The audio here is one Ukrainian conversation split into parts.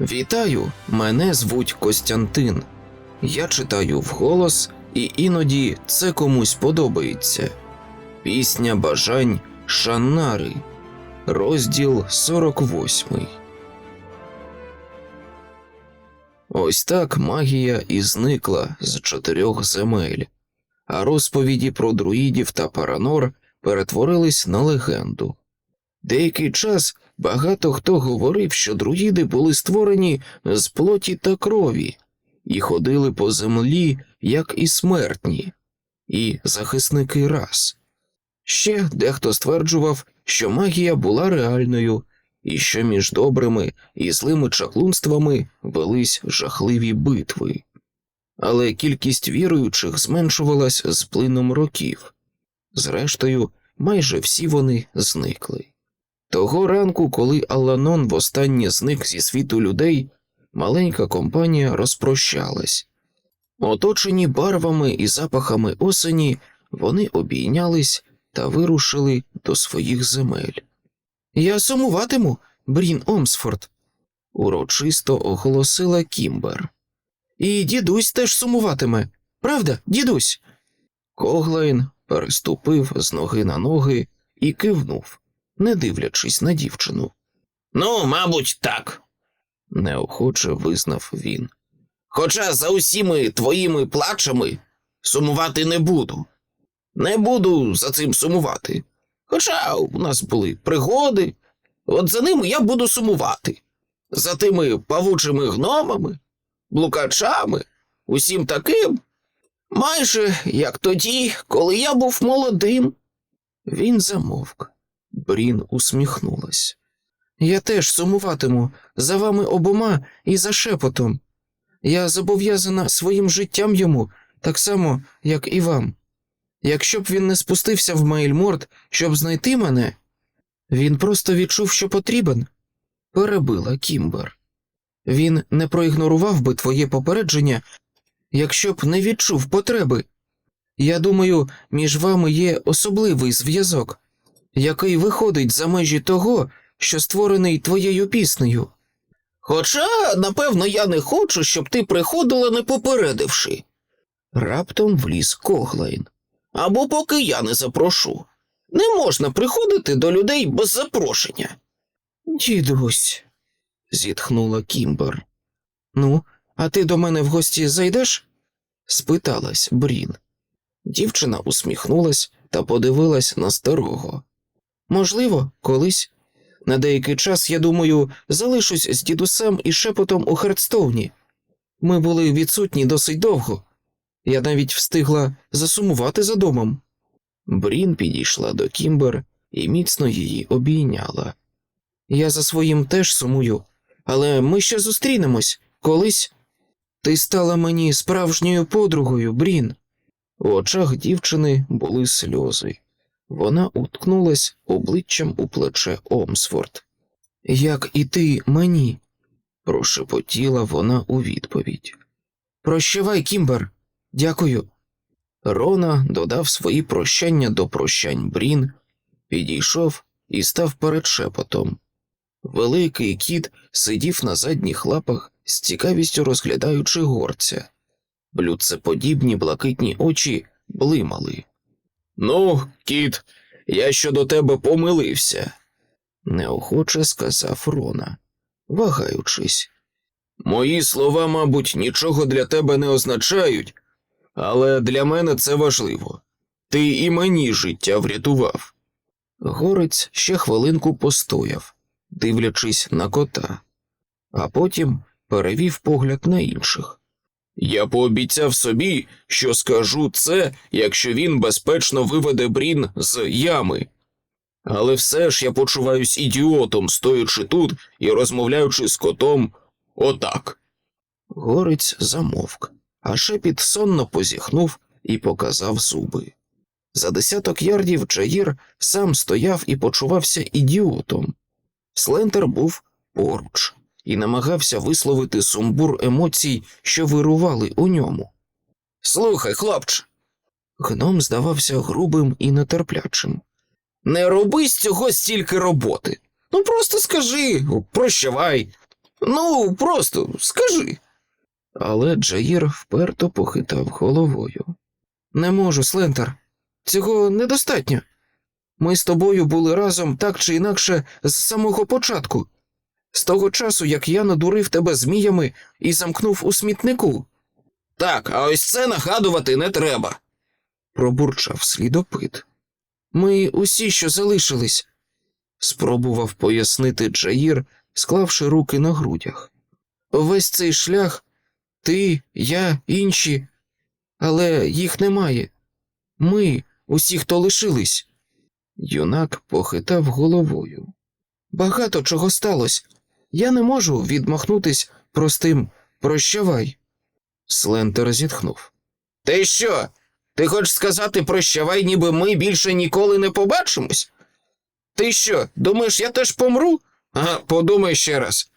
Вітаю, мене звуть Костянтин. Я читаю вголос, і іноді це комусь подобається. Пісня бажань Шаннари, розділ 48. Ось так магія і зникла з чотирьох земель, а розповіді про друїдів та паранор перетворились на легенду. Деякий час багато хто говорив, що друїди були створені з плоті та крові і ходили по землі, як і смертні, і захисники рас. Ще дехто стверджував, що магія була реальною, і що між добрими і злими чаклунствами велись жахливі битви. Але кількість віруючих зменшувалась з плином років. Зрештою, майже всі вони зникли. Того ранку, коли Аланон востаннє зник зі світу людей, маленька компанія розпрощалась. Оточені барвами і запахами осені, вони обійнялись та вирушили до своїх земель. Я сумуватиму, Брін Омсфорд, урочисто оголосила Кімбер. І дідусь теж сумуватиме, правда, дідусь? Коглайн переступив з ноги на ноги і кивнув, не дивлячись на дівчину. Ну, мабуть, так. Неохоче визнав він. Хоча за усіми твоїми плачами сумувати не буду. Не буду за цим сумувати. Хоча у нас були пригоди, от за ними я буду сумувати. За тими павучими гномами, блукачами, усім таким. Майже як тоді, коли я був молодим. Він замовк. Брін усміхнулась. Я теж сумуватиму за вами обома і за шепотом. Я зобов'язана своїм життям йому, так само, як і вам. Якщо б він не спустився в Мейльморд, щоб знайти мене, він просто відчув, що потрібен, перебила Кімбер. Він не проігнорував би твоє попередження, якщо б не відчув потреби. Я думаю, між вами є особливий зв'язок, який виходить за межі того, що створений твоєю піснею. Хоча, напевно, я не хочу, щоб ти приходила не попередивши. Раптом вліз Коглайн. Або поки я не запрошу. Не можна приходити до людей без запрошення. Дідусь, зітхнула Кімбер. Ну, а ти до мене в гості зайдеш? спиталась Брін. Дівчина усміхнулась та подивилась на старого. Можливо, колись. На деякий час, я думаю, залишусь з дідусем і шепотом у Хердстоуні. Ми були відсутні досить довго. Я навіть встигла засумувати за домом. Брін підійшла до Кімбер і міцно її обійняла. Я за своїм теж сумую, але ми ще зустрінемось колись. Ти стала мені справжньою подругою, Брін. У очах дівчини були сльози. Вона уткнулась обличчям у плече Омсфорд. Як і ти мені, прошепотіла вона у відповідь. Прощавай, Кімбер, дякую. Рона додав свої прощання до прощань Брін, підійшов і став перед шепотом. Великий кіт сидів на задніх лапах, з цікавістю розглядаючи горця. Блюдцеподібні блакитні очі блимали. Ну, кіт, я щодо тебе помилився. неохоче сказав Рона, вагаючись. Мої слова, мабуть, нічого для тебе не означають, але для мене це важливо. Ти і мені життя врятував. Горець ще хвилинку постояв, дивлячись на кота, а потім перевів погляд на інших. Я пообіцяв собі, що скажу це, якщо він безпечно виведе Брін з ями. Але все ж я почуваюсь ідіотом, стоячи тут і розмовляючи з котом отак. Горець замовк, а шепіт сонно позіхнув і показав зуби. За десяток ярдів Джаїр сам стояв і почувався ідіотом. Слентер був поруч і намагався висловити сумбур емоцій, що вирували у ньому. Слухай, хлопче, Гном здавався грубим і нетерплячим. не роби з цього стільки роботи. Ну просто скажи, прощавай. Ну, просто скажи. Але Джаїр вперто похитав головою. Не можу, Слентер. Цього недостатньо. Ми з тобою були разом так чи інакше з самого початку, з того часу, як я надурив тебе зміями і замкнув у смітнику, Так, а ось це нагадувати не треба. пробурчав слідопит. Ми усі, що залишились, спробував пояснити Джаїр, склавши руки на грудях. Весь цей шлях ти, я, інші, але їх немає. Ми, усі, хто лишились. Юнак похитав головою. Багато чого сталося. Я не можу відмахнутись простим прощавай. Слентер зітхнув. Ти що? Ти хочеш сказати прощавай, ніби ми більше ніколи не побачимось? Ти що, думаєш, я теж помру? Ага, подумай ще раз.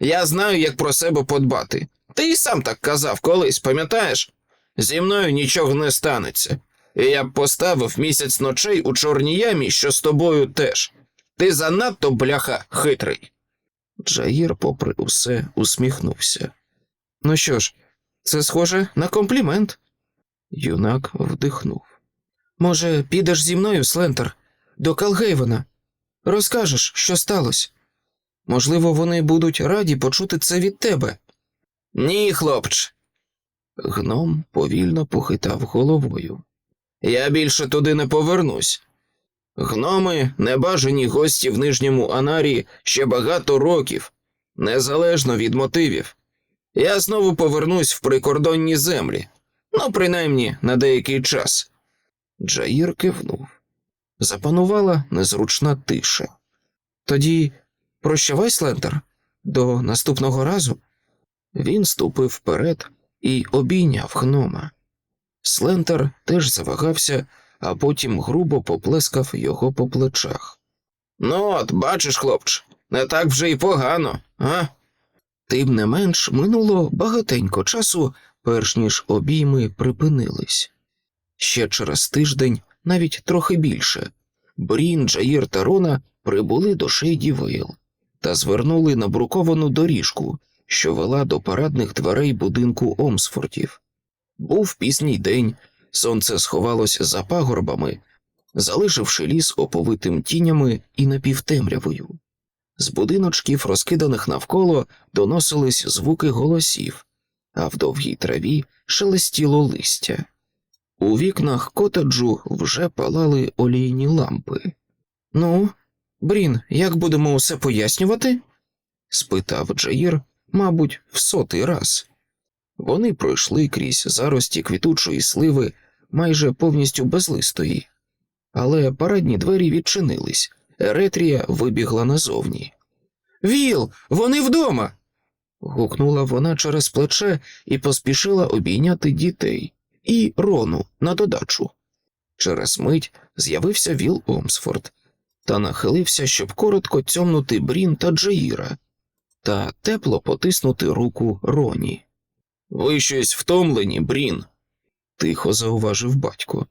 Я знаю, як про себе подбати. Ти і сам так казав колись, пам'ятаєш? Зі мною нічого не станеться. І я б поставив місяць ночей у чорній ямі, що з тобою теж. Ти занадто бляха хитрий. Джаїр, попри усе, усміхнувся. Ну що ж, це схоже на комплімент. Юнак вдихнув. Може, підеш зі мною, Слентер, до Калгейвена? Розкажеш, що сталося. Можливо, вони будуть раді почути це від тебе. Ні, хлопч, Гном повільно похитав головою. я більше туди не повернусь. Гноми небажані гості в нижньому Анарі ще багато років, незалежно від мотивів. Я знову повернусь в прикордонні землі, ну, принаймні на деякий час. Джаїр кивнув. Запанувала незручна тиша. Тоді прощавай, Слентер, до наступного разу. Він ступив вперед і обійняв гнома. Слентер теж завагався, а потім грубо поплескав його по плечах. Ну от, бачиш, хлопч, не так вже й погано, а? Тим не менш, минуло багатенько часу, перш ніж обійми припинились. Ще через тиждень, навіть трохи більше, Брін, Джаїр та Рона прибули до Шейді Вейл та звернули на бруковану доріжку, що вела до парадних дверей будинку Омсфортів. Був пізній день, сонце сховалось за пагорбами, залишивши ліс оповитим тінями і напівтемрявою. З будиночків, розкиданих навколо, доносились звуки голосів, а в довгій траві шелестіло листя. У вікнах котеджу вже палали олійні лампи. Ну, Брін, як будемо усе пояснювати? спитав Джаїр, мабуть, в сотий раз. Вони пройшли крізь зарості квітучої сливи майже повністю безлистої, але парадні двері відчинились. Еретрія вибігла назовні. Віл, вони вдома. гукнула вона через плече і поспішила обійняти дітей і Рону на додачу. Через мить з'явився Віл Омсфорд та нахилився, щоб коротко цьомнути Брін та Джаїра та тепло потиснути руку Роні. Ви щось втомлені, Брін. Тихо зауважив батько.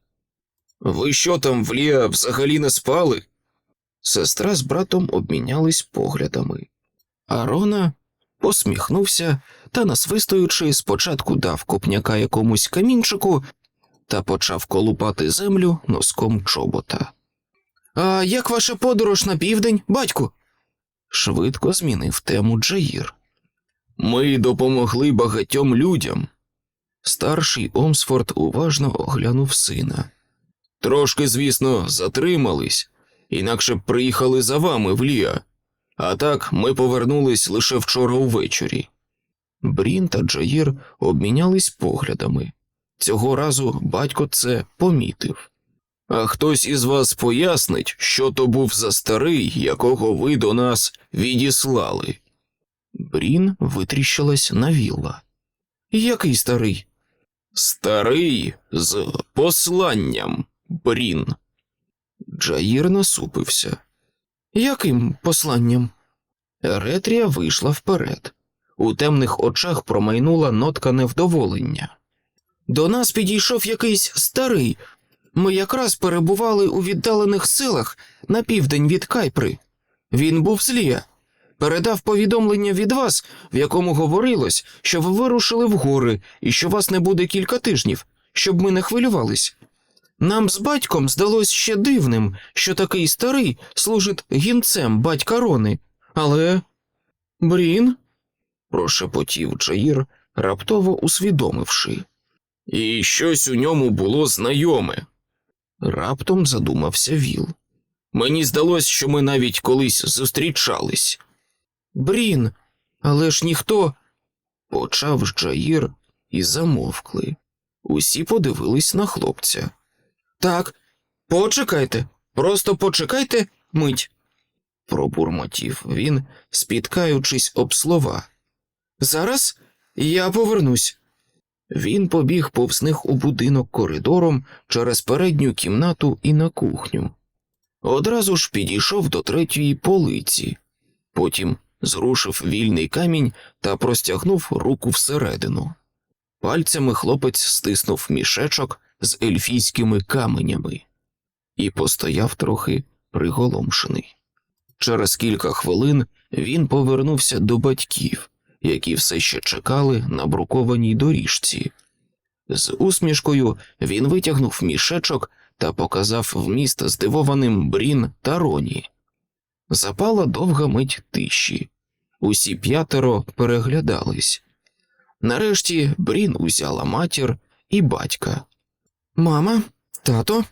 Ви що там, в Ліа, взагалі не спали? Сестра з братом обмінялись поглядами, а Рона посміхнувся та, насвистуючи, спочатку дав копняка якомусь камінчику та почав колупати землю носком чобота. А як ваша подорож на південь, батьку? швидко змінив тему Джаїр. Ми допомогли багатьом людям. Старший Омсфорд уважно оглянув сина. Трошки, звісно, затримались, інакше б приїхали за вами в Ліа. А так ми повернулись лише вчора увечері. Брін та Джаїр обмінялись поглядами. Цього разу батько це помітив. А хтось із вас пояснить, що то був за старий, якого ви до нас відіслали. Брін витріщилась на вілла. Який старий? Старий з посланням, Брін. Джаїр насупився. Яким посланням? Еретрія вийшла вперед. У темних очах промайнула нотка невдоволення. До нас підійшов якийсь старий. Ми якраз перебували у віддалених селах на південь від Кайпри. Він був злія. Передав повідомлення від вас, в якому говорилось, що ви вирушили в гори і що вас не буде кілька тижнів, щоб ми не хвилювались. Нам з батьком здалось ще дивним, що такий старий служить гінцем батька Рони, але. Брін? прошепотів Джаїр, раптово усвідомивши. І щось у ньому було знайоме. Раптом задумався Віл. Мені здалось, що ми навіть колись зустрічались. Брін, але ж ніхто. Почав Джаїр і замовкли. Усі подивились на хлопця. Так, почекайте, просто почекайте мить, пробурмотів він, спіткаючись об слова. Зараз я повернусь. Він побіг повз них у будинок коридором через передню кімнату і на кухню. Одразу ж підійшов до третьої полиці, потім зрушив вільний камінь та простягнув руку всередину. Пальцями хлопець стиснув мішечок з ельфійськими каменями і постояв трохи приголомшений. Через кілька хвилин він повернувся до батьків, які все ще чекали на брукованій доріжці. З усмішкою він витягнув мішечок та показав вміст здивованим Брін та Роні. Запала довга мить тиші. Усі п'ятеро переглядались. Нарешті Брін узяла матір і батька. Мама, тато,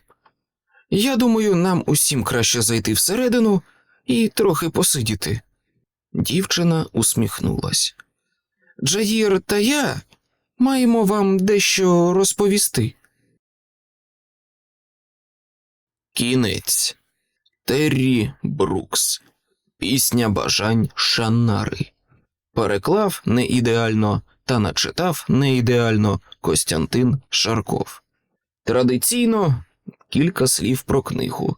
я думаю, нам усім краще зайти всередину і трохи посидіти. Дівчина усміхнулась. Джаїр та я маємо вам дещо розповісти. Кінець Террі Брукс. Пісня бажань Шаннари. Переклав не ідеально та начитав не ідеально Костянтин Шарков. Традиційно кілька слів про книгу.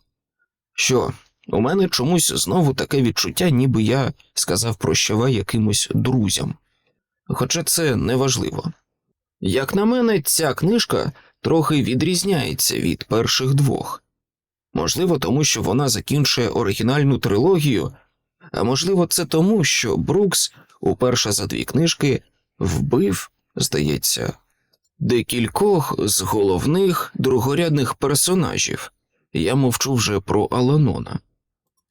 Що, у мене чомусь знову таке відчуття, ніби я сказав прощавай якимось друзям. Хоча це не важливо. Як на мене, ця книжка трохи відрізняється від перших двох. Можливо, тому що вона закінчує оригінальну трилогію, а можливо, це тому, що Брукс уперше за дві книжки вбив, здається, декількох з головних другорядних персонажів. Я мовчу вже про Аланона.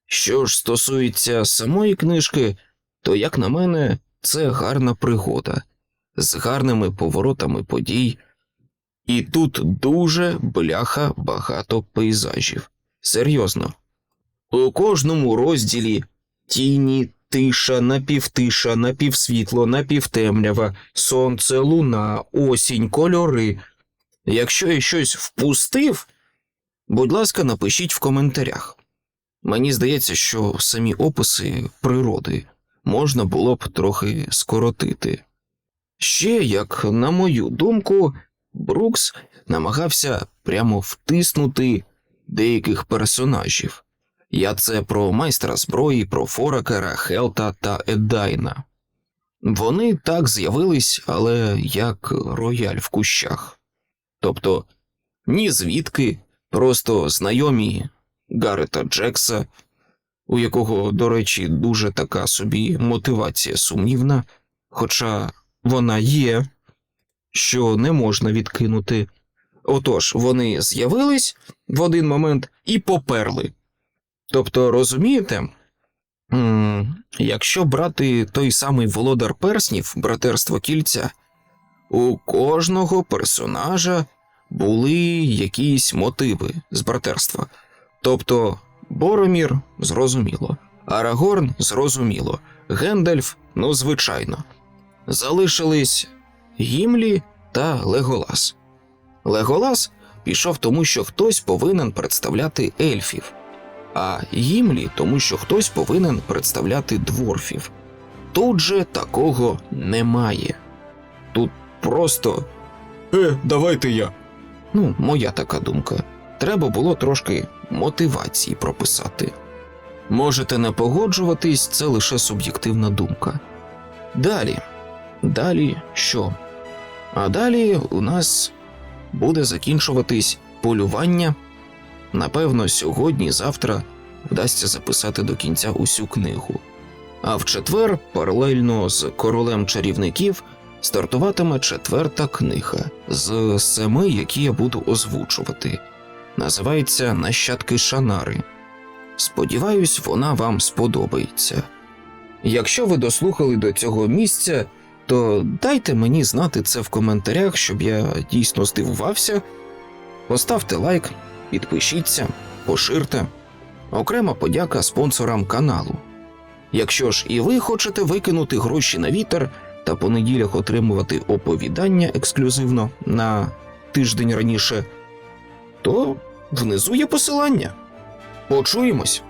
Що ж стосується самої книжки, то, як на мене, це гарна пригода з гарними поворотами подій, і тут дуже бляха багато пейзажів. Серйозно. У кожному розділі тіні, тиша, напівтиша, напівсвітло, напівтемрява, сонце, луна, осінь, кольори. Якщо я щось впустив, будь ласка, напишіть в коментарях. Мені здається, що самі описи природи можна було б трохи скоротити. Ще, як на мою думку, Брукс намагався прямо втиснути деяких персонажів. Я це про майстра зброї, про Форакера, Хелта та Еддайна. Вони так з'явились, але як рояль в кущах. Тобто, ні звідки, просто знайомі Гарета Джекса, у якого, до речі, дуже така собі мотивація сумнівна, хоча вона є, що не можна відкинути. Отож, вони з'явились в один момент і поперли. Тобто, розумієте, якщо брати той самий володар перснів, братерство кільця, у кожного персонажа були якісь мотиви з братерства. Тобто, Боромір зрозуміло, Арагорн зрозуміло, Гендальф, ну, звичайно. Залишились Гімлі та Леголас. Леголас пішов тому, що хтось повинен представляти ельфів, а Гімлі тому, що хтось повинен представляти дворфів. Тут же такого немає. Тут просто. Е, давайте я. Ну, моя така думка. Треба було трошки мотивації прописати. Можете не погоджуватись, це лише суб'єктивна думка. Далі. Далі що? А далі у нас буде закінчуватись полювання. Напевно, сьогодні, завтра вдасться записати до кінця усю книгу. А в четвер, паралельно з королем чарівників, стартуватиме четверта книга з семи, які я буду озвучувати. Називається Нащадки Шанари. Сподіваюсь, вона вам сподобається. Якщо ви дослухали до цього місця, то дайте мені знати це в коментарях, щоб я дійсно здивувався. Поставте лайк, підпишіться, поширте. Окрема подяка спонсорам каналу. Якщо ж і ви хочете викинути гроші на вітер та по неділях отримувати оповідання ексклюзивно на тиждень раніше, то внизу є посилання. Почуємось!